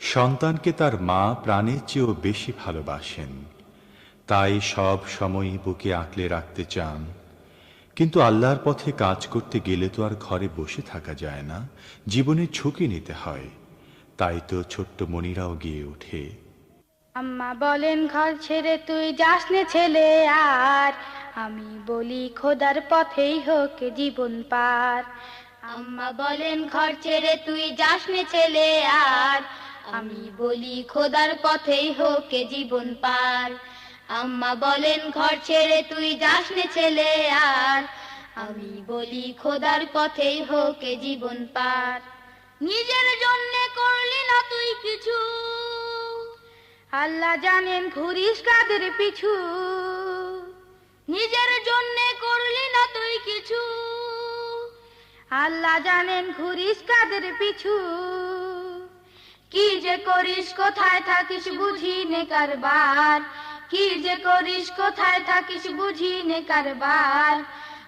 সন্তানকে তার মা প্রাণের চেয়েও বেশি ভালোবাসেন। তাই সব সময় বুকে আঁকলে রাখতে চান। কিন্তু আল্লাহর পথে কাজ করতে গেলে তো আর ঘরে বসে থাকা যায় না জীবনে ঝুঁকি নিতে হয়। তাই তো ছোট্ট মনিরাও গিয়ে ওঠে। আম্মা বলেন, ঘর ছেড়ে তুই যাস নে ছেলে আর। আমি বলি, খোদার পথেই হোক জীবন পার। আম্মা বলেন, ঘর ছেড়ে তুই যাস নে ছেলে আর। বলি, খোদার পথেই হোক জীবন পার। আম্মা বলেন, ঘর ছেড়ে তুই যাস নে ছেলে আর। আমি বলি, খোদার পথেই হোক জীবন পার। নিজের জন্য করলি না তুই কিছু। আল্লাহ জানেন, ঘুরিস কাদের পিছু। নিজের জন্য করলি না তুই কিছু। আল্লাহ জানেন, ঘুরিস কাদের পিছু। কি যে করিস, কোথায় থাকিস বুঝি নে কারবার? কি যে করিস, কোথায় থাকিস বুঝি নে কারবার?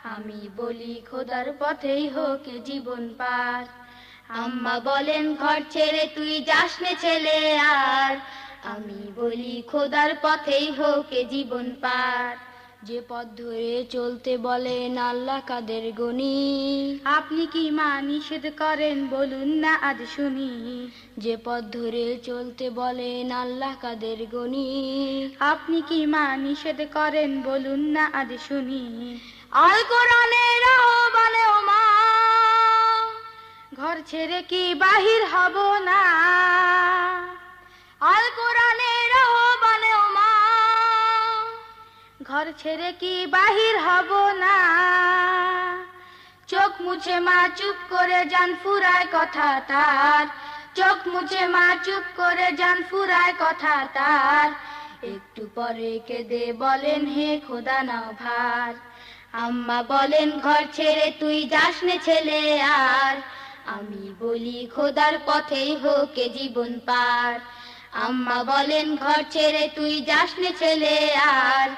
আমি বলি, খোদার পথেই হোক জীবন পার। আম্মা বলেন, ঘর ছেড়ে তুই যাস নে ছেলে আর। আমি বলি, খোদার পথেই হোক জীবন পার। যে পথ ধরে চলতে বলেন আল্লাহ কাদের গনি? আপনি কি মা নিষেধ করেন? বলুন না আজ শুনি। যে পথ ধরে চলতে বলেন আল্লাহ কাদের গনি? আপনি কি মা নিষেধ করেন? বলুন না আজ শুনি। আল কোরআনের আহ্বানে ও মা ঘর ছেড়ে কি বাহির হব না? ঘর ছেড়ে কি বাহির হব না? চোখ মুছে মা চুপ করে যান, ফুরায় কথা তার। চোখ মুছে মা চুপ করে যান, ফুরায় কথা তার। একটু পরে কেঁদে বলেন, হে খোদা, নাও ভার। আম্মা বলেন, ঘর ছেড়ে তুই যাস নে ছেলে আর। আমি বলি, খোদার পথেই হোক জীবন পার। আম্মা বলেন, ঘর ছেড়ে তুই যাস নে ছেলে আর।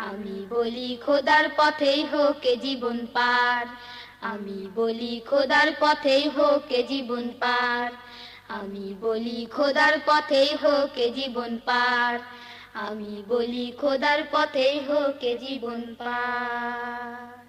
আমি বলি খোদার পথেই হোক জীবন পার। আমি বলি খোদার পথেই হোক জীবন পার। আমি বলি খোদার পথেই হোক জীবন পার। আমি বলি খোদার পথেই হোক জীবন পার।